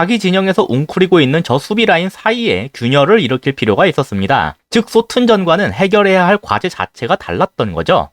자기 진영에서 웅크리고 있는 저 수비 라인 사이에 균열을 일으킬 필요가 있었습니다. 즉 소튼전과는 해결해야 할 과제 자체가 달랐던 거죠.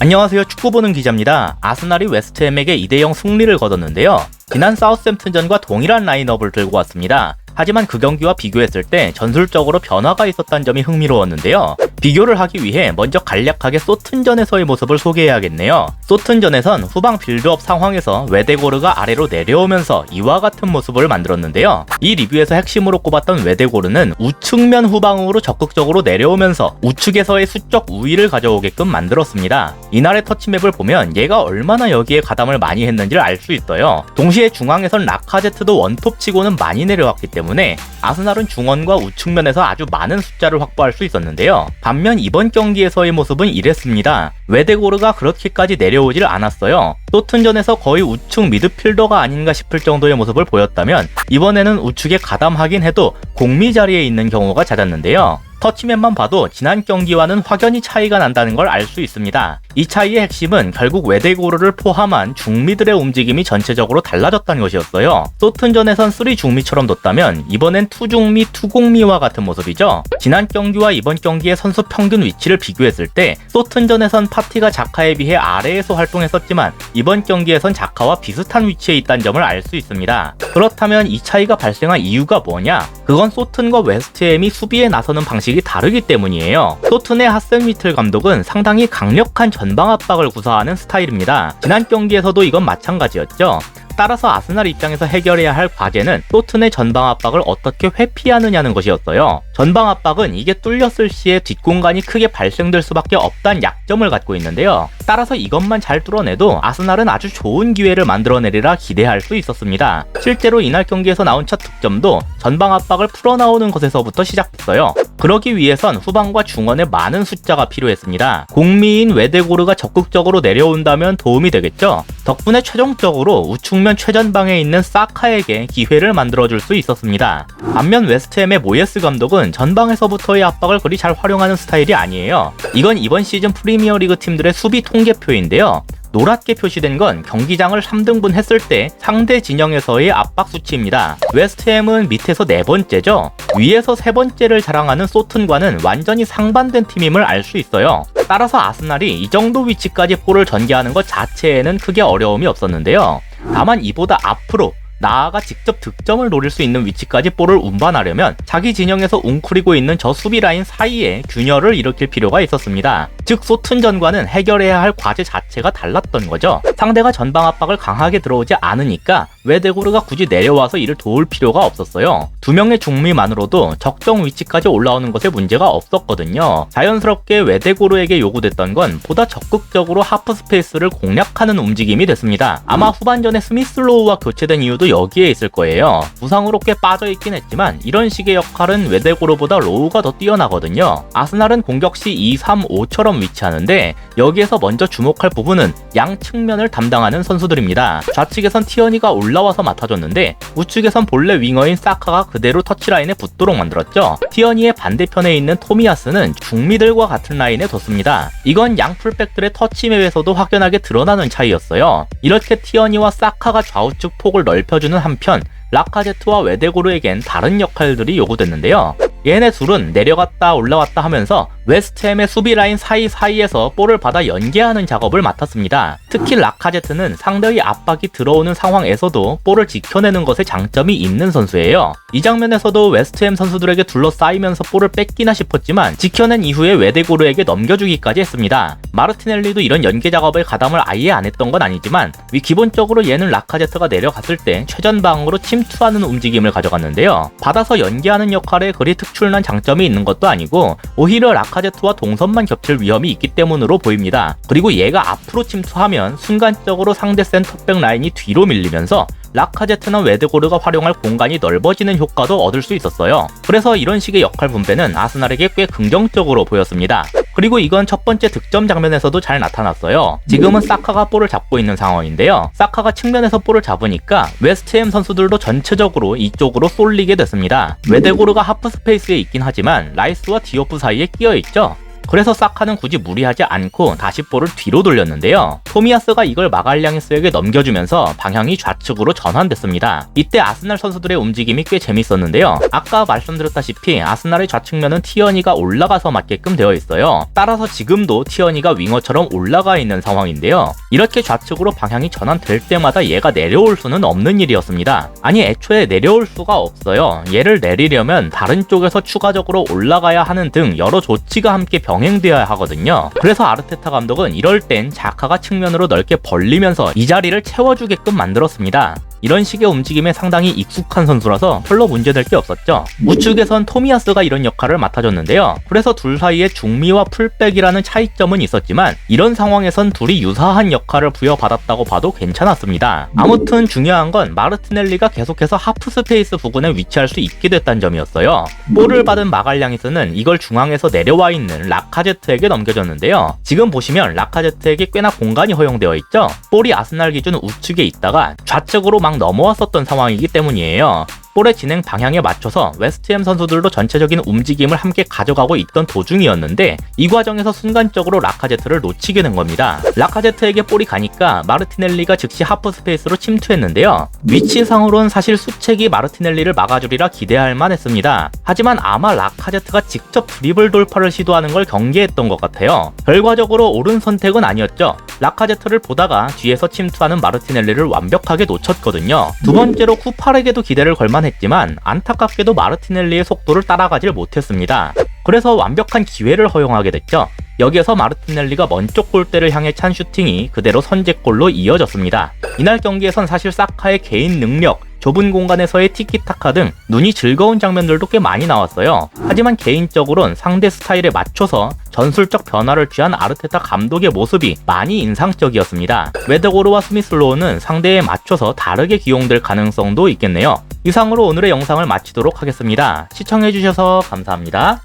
안녕하세요. 축구 보는 기자입니다. 아스날이 웨스트햄에게 2대0 승리를 거뒀는데요. 지난 사우스햄튼전과 동일한 라인업을 들고 왔습니다. 하지만 그 경기와 비교했을 때 전술적으로 변화가 있었다는 점이 흥미로웠는데요. 비교를 하기 위해 먼저 간략하게 소튼전에서의 모습을 소개해야겠네요. 소튼전에선 후방 빌드업 상황에서 웨데고르가 아래로 내려오면서 이와 같은 모습을 만들었는데요. 이 리뷰에서 핵심으로 꼽았던 웨데고르는 우측면 후방으로 적극적으로 내려오면서 우측에서의 수적 우위를 가져오게끔 만들었습니다. 이날의 터치맵을 보면 얘가 얼마나 여기에 가담을 많이 했는지를 알 수 있어요. 동시에 중앙에선 라카제트도 원톱 치고는 많이 내려왔기 때문에 아스날은 중원과 우측면에서 아주 많은 숫자를 확보할 수 있었는데요. 반면 이번 경기에서의 모습은 이랬습니다. 웨데고르가 그렇게까지 내려오질 않았어요. 토튼전에서 거의 우측 미드필더가 아닌가 싶을 정도의 모습을 보였다면 이번에는 우측에 가담하긴 해도 공미 자리에 있는 경우가 잦았는데요. 터치맨만 봐도 지난 경기와는 확연히 차이가 난다는 걸 알 수 있습니다. 이 차이의 핵심은 결국 웨데고르를 포함한 중미들의 움직임이 전체적으로 달라졌다는 것이었어요. 소튼전에선 3 중미처럼 뒀다면 이번엔 2 중미, 2 공미와 같은 모습이죠. 지난 경기와 이번 경기의 선수 평균 위치를 비교했을 때 소튼전에선 파티가 자카에 비해 아래에서 활동했었지만 이번 경기에선 자카와 비슷한 위치에 있다는 점을 알 수 있습니다. 그렇다면 이 차이가 발생한 이유가 뭐냐? 그건 소튼과 웨스트햄이 수비에 나서는 방식이 다르기 때문이에요. 소튼의 하센 위틀 감독은 상당히 강력한 전방 압박을 구사하는 스타일입니다. 지난 경기에서도 이건 마찬가지였죠. 따라서 아스날 입장에서 해결해야 할 과제는 토튼의 전방 압박을 어떻게 회피하느냐는 것이었어요. 전방 압박은 이게 뚫렸을 시에 뒷공간이 크게 발생될 수밖에 없다는 약점을 갖고 있는데요. 따라서 이것만 잘 뚫어내도 아스날은 아주 좋은 기회를 만들어내리라 기대할 수 있었습니다. 실제로 이날 경기에서 나온 첫 득점도 전방 압박을 풀어나오는 것에서부터 시작됐어요. 그러기 위해선 후방과 중원에 많은 숫자가 필요했습니다. 공미인 웨데고르가 적극적으로 내려온다면 도움이 되겠죠. 덕분에 최종적으로 우측면 최전방에 있는 사카에게 기회를 만들어줄 수 있었습니다. 반면 웨스트햄의 모예스 감독은 전방에서부터의 압박을 그리 잘 활용하는 스타일이 아니에요. 이건 이번 시즌 프리미어리그 팀들의 수비 통계표인데요. 노랗게 표시된 건 경기장을 3등분 했을 때 상대 진영에서의 압박 수치입니다. 웨스트햄은 밑에서 네 번째죠. 위에서 세 번째를 자랑하는 소튼과는 완전히 상반된 팀임을 알 수 있어요. 따라서 아스날이 이 정도 위치까지 볼을 전개하는 것 자체에는 크게 어려움이 없었는데요. 다만 이보다 앞으로 나아가 직접 득점을 노릴 수 있는 위치까지 볼을 운반하려면 자기 진영에서 웅크리고 있는 저 수비 라인 사이에 균열을 일으킬 필요가 있었습니다. 즉 소튼전과는 해결해야 할 과제 자체가 달랐던 거죠. 상대가 전방 압박을 강하게 들어오지 않으니까 웨데고르가 굳이 내려와서 이를 도울 필요가 없었어요. 두 명의 중미만으로도 적정 위치까지 올라오는 것에 문제가 없었거든요. 자연스럽게 웨데고르에게 요구됐던 건 보다 적극적으로 하프 스페이스를 공략하는 움직임이 됐습니다. 아마 후반전에 스미슬로우와 교체된 이유도 여기에 있을 거예요. 부상으로 꽤 빠져있긴 했지만 이런 식의 역할은 웨데고르보다 로우가 더 뛰어나거든요. 아스날은 공격 시 2, 3, 5처럼 위치하는데 여기에서 먼저 주목할 부분은 양 측면을 담당하는 선수들입니다. 좌측에선 티어니가 올라와서 맡아줬는데 우측에선 본래 윙어인 사카가 그대로 터치라인에 붙도록 만들었죠. 티어니의 반대편에 있는 토미아스는 중미들과 같은 라인에 뒀습니다. 이건 양 풀백들의 터치 맵에서도 확연하게 드러나는 차이였어요. 이렇게 티어니와 사카가 좌우측 폭을 넓혀주는 한편 라카제트와 웨데고르에겐 다른 역할들이 요구됐는데요. 얘네 둘은 내려갔다 올라왔다 하면서 웨스트햄의 수비 라인 사이사이에서 볼을 받아 연계하는 작업을 맡았습니다. 특히 라카제트는 상대의 압박이 들어오는 상황에서도 볼을 지켜내는 것에 장점이 있는 선수예요. 이 장면에서도 웨스트햄 선수들에게 둘러싸이면서 볼을 뺏기나 싶었지만 지켜낸 이후에 웨데고르에게 넘겨주기까지 했습니다. 마르티넬리도 이런 연계 작업에 가담을 아예 안 했던 건 아니지만 기본적으로 얘는 라카제트가 내려갔을 때 최전방으로 침투하는 움직임을 가져갔는데요. 받아서 연계하는 역할에 그리 특출난 장점이 있는 것도 아니고 오히려 라카 제트와 동선만 겹칠 위험이 있기 때문으로 보입니다. 그리고 얘가 앞으로 침투하면 순간적으로 상대 센터백 라인이 뒤로 밀리면서 라카제트나 웨드고르가 활용할 공간이 넓어지는 효과도 얻을 수 있었어요. 그래서 이런 식의 역할 분배는 아스날에게 꽤 긍정적으로 보였습니다. 그리고 이건 첫 번째 득점 장면에서도 잘 나타났어요. 지금은 사카가 볼을 잡고 있는 상황인데요. 사카가 측면에서 볼을 잡으니까 웨스트햄 선수들도 전체적으로 이쪽으로 쏠리게 됐습니다. 웨데고르가 하프 스페이스에 있긴 하지만 라이스와 디오프 사이에 끼어 있죠. 그래서 사카는 굳이 무리하지 않고 다시 볼을 뒤로 돌렸는데요. 토미야스가 이걸 마갈량이스에게 넘겨주면서 방향이 좌측으로 전환됐습니다. 이때 아스날 선수들의 움직임이 꽤 재밌었는데요. 아까 말씀드렸다시피 아스날의 좌측면은 티어니가 올라가서 맞게끔 되어 있어요. 따라서 지금도 티어니가 윙어처럼 올라가 있는 상황인데요. 이렇게 좌측으로 방향이 전환될 때마다 얘가 내려올 수는 없는 일이었습니다. 아니 애초에 내려올 수가 없어요. 얘를 내리려면 다른 쪽에서 추가적으로 올라가야 하는 등 여러 조치가 함께 병행되어야 하거든요. 그래서 아르테타 감독은 이럴 땐 자카가 측면 으로 넓게 벌리면서 이 자리를 채워주게끔 만들었습니다. 이런 식의 움직임에 상당히 익숙한 선수라서 별로 문제될 게 없었죠. 우측에선 토미야스가 이런 역할을 맡아줬는데요. 그래서 둘 사이에 중미와 풀백이라는 차이점은 있었지만 이런 상황에선 둘이 유사한 역할을 부여받았다고 봐도 괜찮았습니다. 아무튼 중요한 건 마르티넬리가 계속해서 하프 스페이스 부근에 위치할 수 있게 됐다는 점이었어요. 볼을 받은 마갈량이스는 이걸 중앙에서 내려와 있는 라카제트에게 넘겨줬는데요. 지금 보시면 라카제트에게 꽤나 공간이 허용되어 있죠. 볼이 아스날 기준 우측에 있다가 좌측으로 막 넘어왔었던 상황이기 때문이에요. 볼의 진행 방향에 맞춰서 웨스트햄 선수들도 전체적인 움직임을 함께 가져가고 있던 도중이었는데 이 과정에서 순간적으로 라카제트를 놓치게 된 겁니다. 라카제트에게 볼이 가니까 마르티넬리가 즉시 하프 스페이스로 침투했는데요. 위치상으로는 사실 수책이 마르티넬리를 막아주리라 기대할 만했습니다. 하지만 아마 라카제트가 직접 드리블 돌파를 시도하는 걸 경계했던 것 같아요. 결과적으로 옳은 선택은 아니었죠. 라카제트를 보다가 뒤에서 침투하는 마르티넬리를 완벽하게 놓쳤거든요. 두 번째로 쿠파르에게도 기대를 걸만 했지만 안타깝게도 마르티넬리의 속도를 따라가질 못했습니다. 그래서 완벽한 기회를 허용하게 됐죠. 여기에서 마르티넬리가 먼쪽 골대를 향해 찬 슈팅이 그대로 선제골로 이어졌습니다. 이날 경기에선 사실 사카의 개인 능력, 좁은 공간에서의 티키타카 등 눈이 즐거운 장면들도 꽤 많이 나왔어요. 하지만 개인적으론 상대 스타일에 맞춰서 전술적 변화를 취한 아르테타 감독의 모습이 많이 인상적이었습니다. 웨더고르와 스미슬로우는 상대에 맞춰서 다르게 기용될 가능성도 있겠네요. 이상으로 오늘의 영상을 마치도록 하겠습니다. 시청해주셔서 감사합니다.